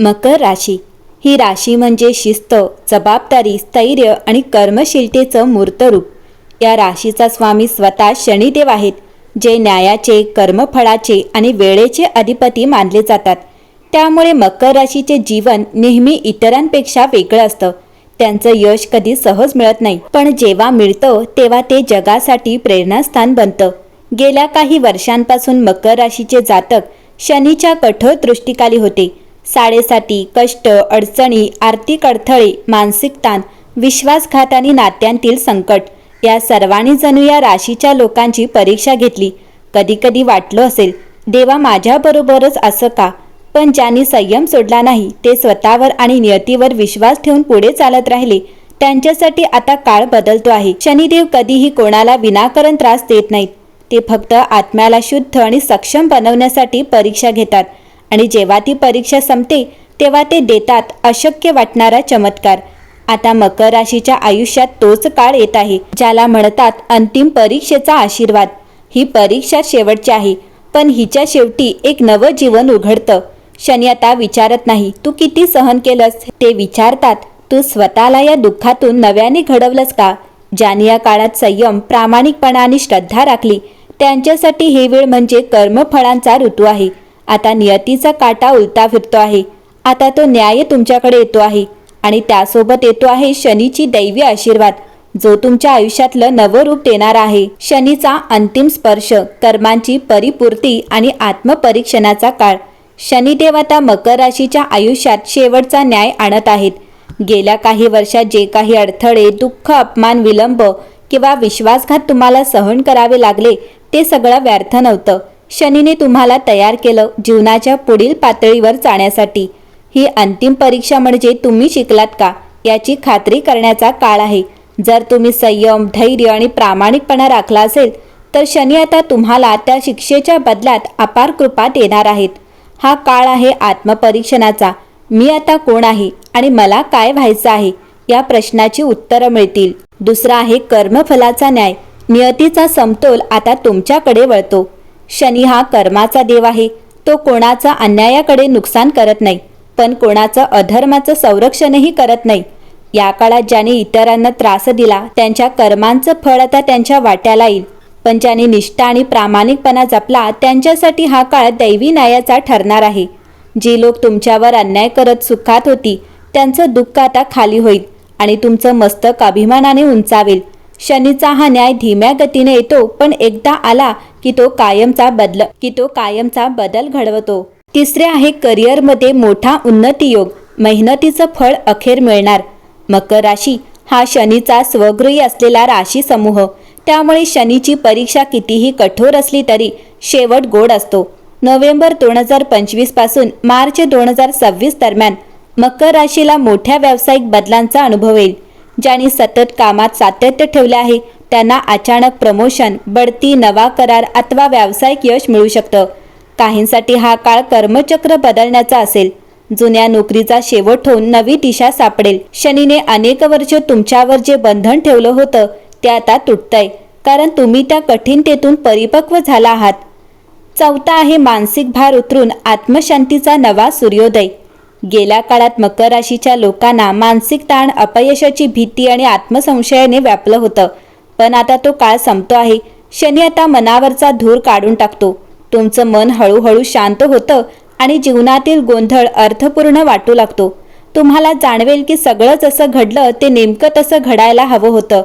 मकर राशी. ही राशी म्हणजे शिस्त जबाबदारी स्थैर्य आणि कर्मशीलतेचं मूर्तरूप. या राशीचा स्वामी स्वतः शनिदेव आहेत जे न्यायाचे कर्मफळाचे आणि वेळेचे अधिपती मानले जातात. त्यामुळे मकर राशीचे जीवन नेहमी इतरांपेक्षा वेगळं असतं. त्यांचं यश कधी सहज मिळत नाही. पण जेव्हा मिळतं तेव्हा ते जगासाठी प्रेरणास्थान बनतं. गेल्या काही वर्षांपासून मकर राशीचे जातक शनीच्या कठोर दृष्टीखाली होते. साडेसाती कष्ट अडचणी आर्थिक अडथळे मानसिक ताण विश्वासघात आणि नात्यांतील संकट या सर्वांनी जणू या राशीच्या लोकांची परीक्षा घेतली. कधीकधी वाटलं असेल देवा माझ्याबरोबरच असं का? पण ज्यांनी संयम सोडला नाही ते स्वतःवर आणि नियतीवर विश्वास ठेवून पुढे चालत राहिले. त्यांच्यासाठी आता काळ बदलतो आहे. शनिदेव कधीही कोणाला विनाकारण त्रास देत नाहीत. ते फक्त आत्म्याला शुद्ध आणि सक्षम बनवण्यासाठी परीक्षा घेतात. आणि जेव्हा ती परीक्षा संपते तेव्हा ते देतात अशक्य वाटणारा चमत्कार. आता मकर राशीच्या आयुष्यात तोच काळ येत आहे ज्याला म्हणतात अंतिम परीक्षेचा आशीर्वाद. ही परीक्षा शेवटची आहे पण हिच्या शेवटी एक नवं जीवन उघडतं. शनी आता विचारत नाही तू किती सहन केलंस? ते विचारतात तू स्वतःला या दुःखातून नव्याने घडवलंस का? ज्यांनी या काळात संयम प्रामाणिकपणा आणि श्रद्धा राखली त्यांच्यासाठी हे वेळ म्हणजे कर्मफळांचा ऋतू आहे. आता नियतीचा काटा उलटा फिरतो आहे. आता तो न्याय तुमच्याकडे येतो आहे. आणि त्यासोबत येतो आहे शनीची दैवी आशीर्वाद जो तुमच्या आयुष्यातलं नवं रूप देणार आहे. शनीचा अंतिम स्पर्श कर्मांची परिपूर्ती आणि आत्मपरीक्षणाचा काळ. शनिदेव आता मकर राशीच्या आयुष्यात शेवटचा न्याय आणत आहेत. गेल्या काही वर्षात जे काही अडथळे दुःख अपमान विलंब किंवा विश्वासघात तुम्हाला सहन करावे लागले ते सगळं व्यर्थ नव्हतं. शनीने तुम्हाला तयार केलं जीवनाच्या पुढील पातळीवर जाण्यासाठी. ही अंतिम परीक्षा म्हणजे तुम्ही शिकलात का? याची खात्री करण्याचा काळ आहे. जर तुम्ही संयम धैर्य आणि प्रामाणिकपणा राखला असेल तर शनी आता तुम्हाला त्या शिक्षेच्या बदल्यात अपार कृपा देणार आहेत. हा काळ आहे आत्मपरीक्षणाचा. मी आता कोण आहे आणि मला काय व्हायचं आहे? या प्रश्नाची उत्तरं मिळतील. दुसरा आहे कर्मफलाचा न्याय. नियतीचा समतोल आता तुमच्याकडे वळतो. शनी हा कर्माचा देव आहे. तो कोणाचा अन्यायाकडे नुकसान करत नाही पण कोणाचं अधर्माचं संरक्षणही करत नाही. या काळात ज्याने इतरांना त्रास दिला त्यांच्या कर्मांचं फळ आता त्यांच्या वाट्याला येईल. पण ज्याने निष्ठा आणि प्रामाणिकपणा जपला त्यांच्यासाठी हा काळ दैवी न्यायाचा ठरणार आहे. जी लोक तुमच्यावर अन्याय करत सुखात होती त्यांचं दुःख आता खाली होईल आणि तुमचं मस्तक अभिमानाने उंचावेल. शनीचा हा न्याय धीम्या गतीने येतो पण एकदा आला की तो कायमचा बदल की तो कायमचा बदल घडवतो. तिसरे आहे करिअरमध्ये मोठा उन्नती योग. मेहनतीचं फळ अखेर मिळणार. मकर राशी हा शनीचा स्वगृही असलेला राशी समूह. त्यामुळे शनीची परीक्षा कितीही कठोर असली तरी शेवट गोड असतो. नोव्हेंबर दोन हजार पंचवीसपासून मार्च दोन हजार सव्वीस दरम्यान मकर राशीला मोठ्या व्यावसायिक बदलांचा अनुभव येईल. ज्यांनी सतत कामात सातत्य ठेवले आहे त्यांना अचानक प्रमोशन बढती नवा करार अथवा व्यावसायिक यश मिळू शकतं. काहींसाठी हा काळ कर्मचक्र बदलण्याचा असेल. जुन्या नोकरीचा शेवट होऊन नवी दिशा सापडेल. शनीने अनेक वर्ष तुमच्यावर जे बंधन ठेवलं होतं ते आता तुटतंय. कारण तुम्ही त्या कठीणतेतून परिपक्व झाला आहात. चौथा आहे मानसिक भार उतरून आत्मशांतीचा नवा सूर्योदय. गेल्या काळात मकर राशीच्या लोकांना मानसिक ताण अपयशाची भीती आणि आत्मसंशयाने व्यापलं होतं. पण आता तो काळ संपतो आहे. शनी आता मनावरचा धूर काढून टाकतो. तुमचं मन हळूहळू शांत होतं आणि जीवनातील गोंधळ अर्थपूर्ण वाटू लागतो. तुम्हाला जाणवेल की सगळं जसं घडलं ते नेमकं तसं घडायला हवं होतं.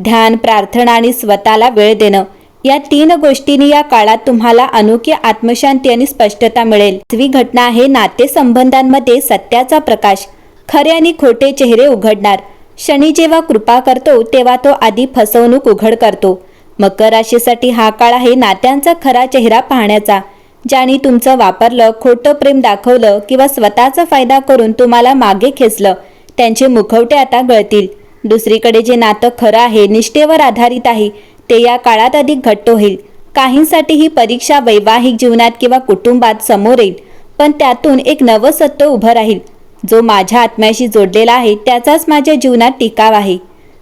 ध्यान प्रार्थना आणि स्वतःला वेळ देणं. या तीन गोष्टींनी या काळात तुम्हाला अनोखी आत्मशांती आणि स्पष्टता मिळेल. पाचवी घटना आहे नातेसंबंधांमध्ये सत्याचा प्रकाश खरे आणि खोटे चेहरे उघडणार. शनी जेव्हा कृपा करतो तेव्हा तो आधी फसवणूक उघड करतो. मकर राशीसाठी हा काळ आहे नात्यांचा खरा चेहरा पाहण्याचा ज्याने तुमचं वापरलं खोटं प्रेम दाखवलं किंवा स्वतःचा फायदा करून तुम्हाला मागे खेचलं त्यांचे मुखवटे आता गळतील. दुसरीकडे जे नातं खरं आहे निष्ठेवर आधारित आहे ते या काळात अधिक घट्ट होईल. काहींसाठी ही परीक्षा वैवाहिक जीवनात किंवा कुटुंबात समोर येईल पण त्यातून एक नवं सत्य उभं राहील. जो माझ्या आत्म्याशी जोडलेला आहे त्याचाच माझ्या जीवनात टिकाव आहे.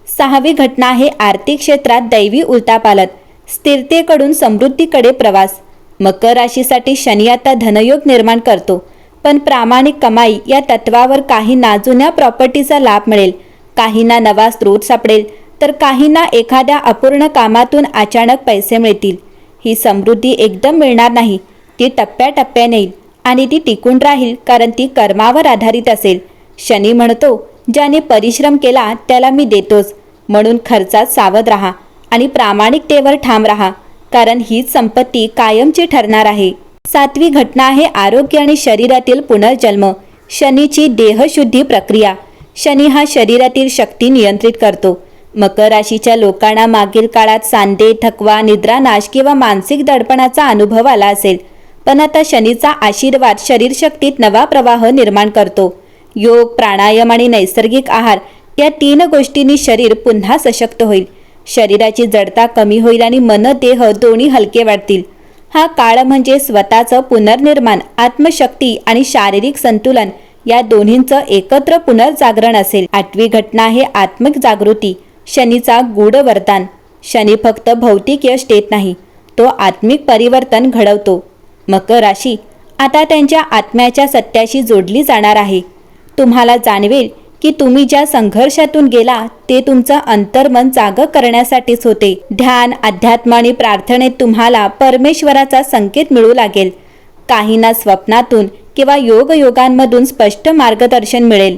सहावी घटना आहे आर्थिक क्षेत्रात दैवी उलटापालट स्थिरतेकडून समृद्धीकडे प्रवास. मकर राशीसाठी शनी आता धनयोग निर्माण करतो पण प्रामाणिक कमाई या तत्वावर काहींना जुन्या प्रॉपर्टीचा लाभ मिळेल. काहींना नवा स्रोत सापडेल तर काहींना एखाद्या अपूर्ण कामातून अचानक पैसे मिळतील. ही समृद्धी एकदम मिळणार नाही. ती टप्प्याटप्प्याने येईल आणि ती टिकून राहील कारण ती कर्मावर आधारित असेल. शनी म्हणतो ज्याने परिश्रम केला त्याला मी देतोच. म्हणून खर्चात सावध राहा आणि प्रामाणिकतेवर ठाम राहा कारण हीच संपत्ती कायमची ठरणार आहे. सातवी घटना आहे आरोग्य आणि शरीरातील पुनर्जन्म शनीची देहशुद्धी प्रक्रिया. शनी हा शरीरातील शक्ती नियंत्रित करतो. मकर राशीच्या लोकांना मागील काळात सांदे थकवा निद्रानाश किंवा मानसिक दडपणाचा अनुभव आला असेल. पण आता शनीचा आशीर्वाद शरीरशक्तीत नवा प्रवाह निर्माण करतो. योग प्राणायाम आणि नैसर्गिक आहार या तीन गोष्टींनी शरीर पुन्हा सशक्त होईल. शरीराची जडता कमी होईल आणि मन देह दोन्ही हलके वाटतील हा काळ म्हणजे स्वतःचं पुनर्निर्माण आत्मशक्ती आणि शारीरिक संतुलन या दोन्हींचं एकत्र पुनर्जागरण असेल. आठवी घटना आहे आत्मिक जागृती. शनीचा गूढ वरदान शनी फक्त भौतिक यश देत नाही तो आत्मिक परिवर्तन घडवतो. मकर राशी आता त्यांच्या आत्म्याच्या सत्याशी जोडली जाणार आहे. तुम्हाला जाणवेल की तुम्ही ज्या संघर्षातून गेला ते तुमचं अंतर्मन जाग करण्यासाठीच होते. ध्यान अध्यात्म आणि प्रार्थनेत तुम्हाला परमेश्वराचा संकेत मिळू लागेल. काहींना स्वप्नातून किंवा योगयोगांमधून स्पष्ट मार्गदर्शन मिळेल.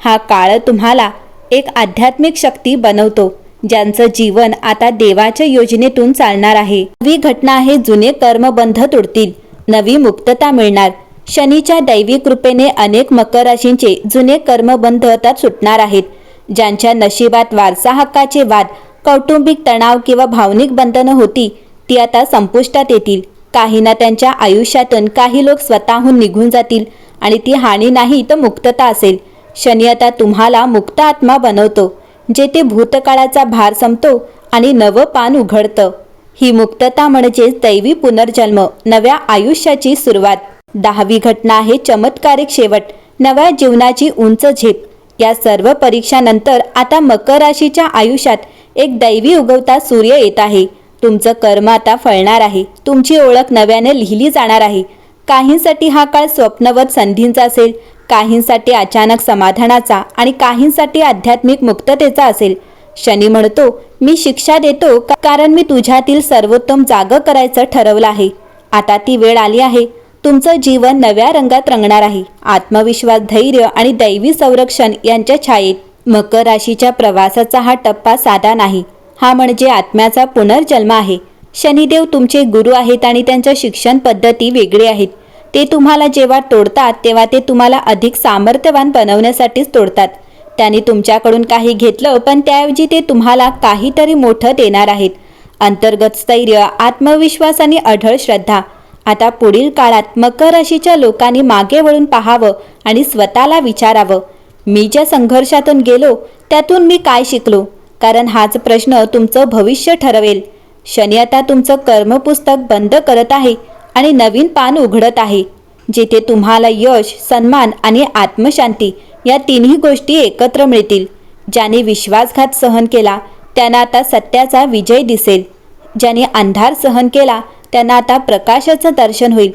हा काळ तुम्हाला एक आध्यात्मिक शक्ती बनवतो ज्यांचं जीवन आता देवाच्या योजनेतून चालणार आहे. नवी घटना आहे जुने कर्मबंध तुडतील. नवी मुक्तता मिळणार. शनीच्या दैवी कृपेने अनेक मकर राशींचे जुने कर्मबंध आता सुटणार आहेत ज्यांच्या नशिबात वारसा हक्काचे वाद कौटुंबिक तणाव किंवा भावनिक बंधनं होती ती आता संपुष्टात येतील. काहींना त्यांच्या आयुष्यातून काही लोक स्वतःहून निघून जातील आणि ती हानी नाही तर मुक्तता असेल. शनी आता तुम्हाला मुक्त आत्मा बनवतो जेथे भूतकाळाचा भार संपतो आणि नवं पान उघडतं. ही मुक्तता म्हणजेच दैवी पुनर्जन्म नव्या आयुष्याची सुरुवात. दहावी घटना आहे चमत्कारिक शेवट नव्या जीवनाची उंच झेप. या सर्व परीक्षानंतर आता मकर राशीच्या आयुष्यात एक दैवी उगवता सूर्य येत आहे. तुमचं कर्म आता फळणार आहे. तुमची ओळख नव्याने लिहिली जाणार आहे. काहींसाठी हा काळ स्वप्नवत संधींचा असेल काहींसाठी अचानक समाधानाचा आणि काहींसाठी आध्यात्मिक मुक्ततेचा असेल. शनी म्हणतो मी शिक्षा देतो कारण मी तुझ्यातील सर्वोत्तम जाग करायचं ठरवलं आहे. आता ती वेळ आली आहे. तुमचं जीवन नव्या रंगात रंगणार आहे. आत्मविश्वास धैर्य आणि दैवी संरक्षण यांच्या छायेत. मकर राशीच्या प्रवासाचा हा टप्पा साधा नाही. हा म्हणजे आत्म्याचा पुनर्जन्म आहे. शनिदेव तुमचे गुरु आहेत आणि त्यांच्या शिक्षण पद्धती वेगळी आहेत. ते तुम्हाला जेव्हा तोडतात तेव्हा ते तुम्हाला अधिक सामर्थ्यवान बनवण्यासाठीच तोडतात. त्यांनी तुमच्याकडून काही घेतलं पण त्याऐवजी ते तुम्हाला काहीतरी मोठं देणार आहेत. अंतर्गत स्थैर्य आत्मविश्वास आणि अढळ श्रद्धा. आता पुढील काळात मकर राशीच्या लोकांनी मागे वळून पाहावं आणि स्वतःला विचारावं. मी ज्या संघर्षातून गेलो त्यातून मी काय शिकलो? कारण हाच प्रश्न तुमचं भविष्य ठरवेल. शनी आता तुमचं कर्मपुस्तक बंद करत आहे. आणि नवीन पान उघडत आहे जिथे तुम्हाला यश सन्मान आणि आत्मशांती या तिन्ही गोष्टी एकत्र मिळतील. ज्याने विश्वासघात सहन केला त्यांना आता सत्याचा विजय दिसेल. ज्याने अंधार सहन केला त्यांना आता प्रकाशाचं दर्शन होईल.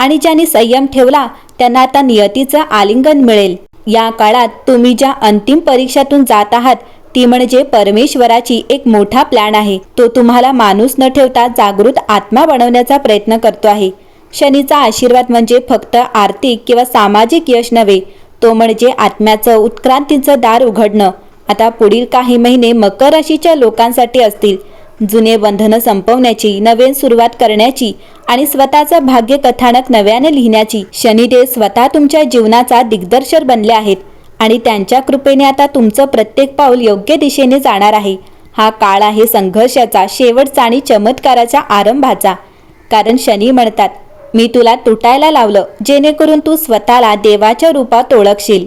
आणि ज्यांनी संयम ठेवला त्यांना आता नियतीचं आलिंगन मिळेल. या काळात तुम्ही ज्या अंतिम परीक्षातून जात आहात ती म्हणजे परमेश्वराची एक मोठा प्लॅन आहे. तो तुम्हाला माणूस न ठेवता जागृत आत्मा बनवण्याचा प्रयत्न करतो आहे. शनीचा आशीर्वाद म्हणजे फक्त आर्थिक किंवा सामाजिक यश नव्हे तो म्हणजे आत्म्याचं उत्क्रांतीचं दार उघडणं. आता पुढील काही महिने मकर राशीच्या लोकांसाठी असतील. जुने बंधनं संपवण्याची नवीन सुरुवात करण्याची आणि स्वतःचं भाग्य कथानक नव्याने लिहिण्याची. शनिदेव स्वतः तुमच्या जीवनाचा दिग्दर्शक बनले आहेत. आणि त्यांच्या कृपेने आता तुमचं प्रत्येक पाऊल योग्य दिशेने जाणार आहे. हा काळ आहे संघर्षाचा शेवटचा आणि चमत्काराच्या आरंभाचा. कारण शनी म्हणतात मी तुला तुटायला लावलं जेणेकरून तू स्वतःला देवाच्या रूपात ओळखशील.